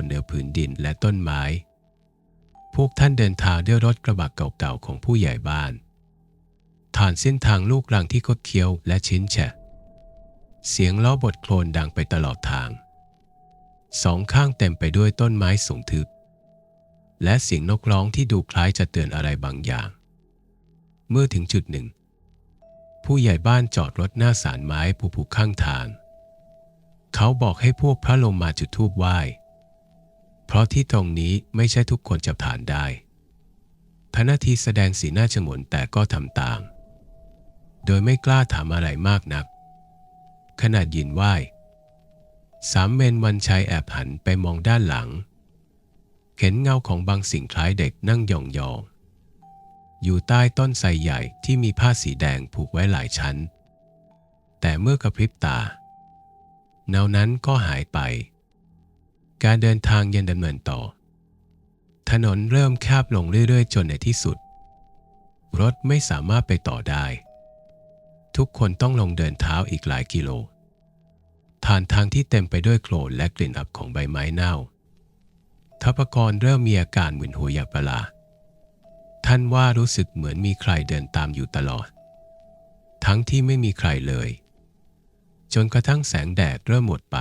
นเหนือผืนดินและต้นไม้ พวกท่านเดินทางด้วยรถกระบะเก่าๆของผู้ใหญ่บ้านผ่านเส้นทางลูกรังที่คดเคี้ยวและชิ้นแฉะ เสียงล้อบทโคลนดังไปตลอดทาง สองข้างเต็มไปด้วยต้นไม้สูงทึบ และเสียงนกร้องที่ดูคล้ายจะเตือนอะไรบางอย่าง เมื่อถึงจุดหนึ่ง ผู้ใหญ่บ้านจอดรถหน้าศาลไม้ผูกๆข้างทาง เขาบอกให้พวกพระลงมาจุดธูปไหว้ ที่ตรงนี้ไม่ใช่ทุกคนจะผ่านได้พระนาทีแสดงสีหน้าฉงนแต่ก็ทำตาม โดยไม่กล้าถามอะไรมากนัก ขนาดยินไหวสามเมนวันชัยแอบหันไปมองด้านหลัง เห็นเงาของบางสิ่งคล้ายเด็กนั่งยองๆอยู่ใต้ต้นไทรใหญ่ที่มีผ้าสีแดงผูกไว้หลายชั้น แต่เมื่อกระพริบตา เงานั้นก็หายไป การเดินทางยังดำเนินต่อ ถนนเริ่มแคบลงเรื่อยๆ จนในที่สุด รถไม่สามารถไปต่อได้ ทุกคนต้องลงเดินเท้าอีกหลายกิโลทานทางที่เต็มไปด้วยโคลนและกลิ่นอับของใบไม้เน่าทัพกรเริ่มมีอาการมึนหัวอยากประหลาดท่านว่ารู้สึกเหมือนมีใครเดินตามอยู่ตลอด ทั้งที่ไม่มีใครเลย จนกระทั่งแสงแดดเริ่มหมดไป